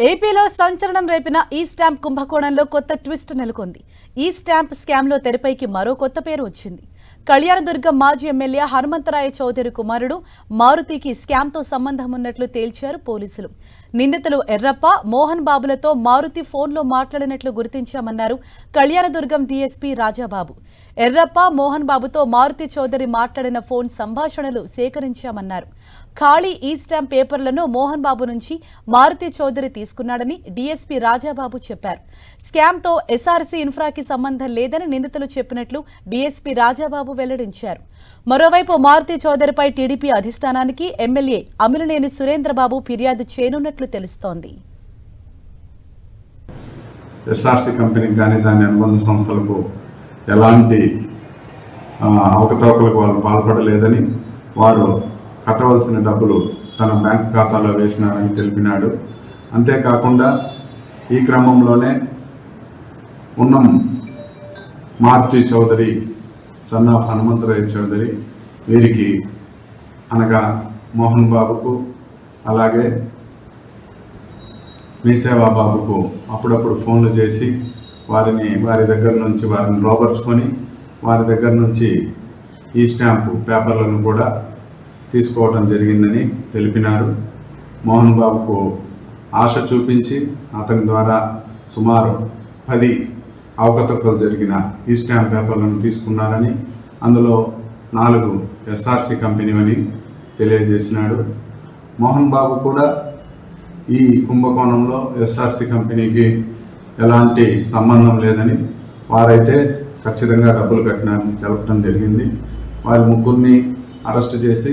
ఏపీలో సంచలనం రేపిన ఈ స్టాంప్ కుంభకోణంలో కొత్త ట్విస్ట్ నెలకొంది. ఈ స్టాంప్ స్కామ్లో తెరపైకి మరో కొత్త పేరు వచ్చింది. కళ్యాణదుర్గం మాజీ ఎమ్మెల్యే హనుమంతరాయ చౌదరి కుమారుడు మారుతికి స్కామ్తో సంబంధం ఉన్నట్లు తేల్చారు పోలీసులు. నిందితులు ఎర్రప్ప మోహన్ బాబులతో మారుతి ఫోన్లో మాట్లాడినట్లు గుర్తించామన్నారు కళ్యాణదుర్గం డీఎస్పీ రాజాబాబు. ఎర్రప్ప మోహన్ బాబుతో మారుతి చౌదరి మాట్లాడిన ఫోన్ సంభాషణలు సేకరించామన్నారు. ఖాళీ ఈ స్టాంప్ పేపర్లను మోహన్ బాబు నుంచి మారుతి చౌదరి తీసుకున్నాడని డీఎస్పీ రాజాబాబు చెప్పారు. స్కామ్తో ఎస్ఆర్సీ ఇన్ఫ్రాకి సంబంధం లేదని నిందితులు చెప్పినట్లు డీఎస్పీ రాజాబాబు చంద్రబాబు వెల్లడించారు. మరోవైపు మారుతి చౌదరిపై టీడీపీ అధిష్టానానికి ఎమ్మెల్యే అమిలినేని సురేంద్రబాబు ఫిర్యాదు చేయనున్నట్లు తెలుస్తోంది. ఎస్ఆర్సీ కంపెనీకి కానీ దాని అనుబంధ సంస్థలకు ఎలాంటి అవకతవకలకు వాళ్ళు పాల్పడలేదని వారు కట్టవలసిన డబ్బులు తన బ్యాంక్ ఖాతాలో వేసినారని తెలిపినాడు. అంతేకాకుండా ఈ క్రమంలోనే ఉన్నం మారుతి చౌదరి సన్ ఆఫ్ హనుమంతరాయ చౌదరి వీరికి అనగా మోహన్ బాబుకు అలాగే మీ సేవా బాబుకు అప్పుడప్పుడు ఫోన్లు చేసి వారిని వారి దగ్గర నుంచి వారిని లోపరుచుకొని వారి దగ్గర నుంచి ఈ స్టాంపు పేపర్లను కూడా తీసుకోవడం జరిగిందని తెలిపినారు. మోహన్ బాబుకు ఆశ చూపించి అతని ద్వారా సుమారు పది అవకతవకలు జరిగిన ఈ స్టాంప్ పేపర్లను తీసుకున్నారని అందులో నాలుగు ఎస్ఆర్సి కంపెనీమని తెలియజేసినాడు. మోహన్ బాబు కూడా ఈ కుంభకోణంలో ఎస్ఆర్సి కంపెనీకి ఎలాంటి సంబంధం లేదని వారైతే ఖచ్చితంగా డబ్బులు కట్టినారని తెలపడం జరిగింది. వారి ముగ్గురిని అరెస్ట్ చేసి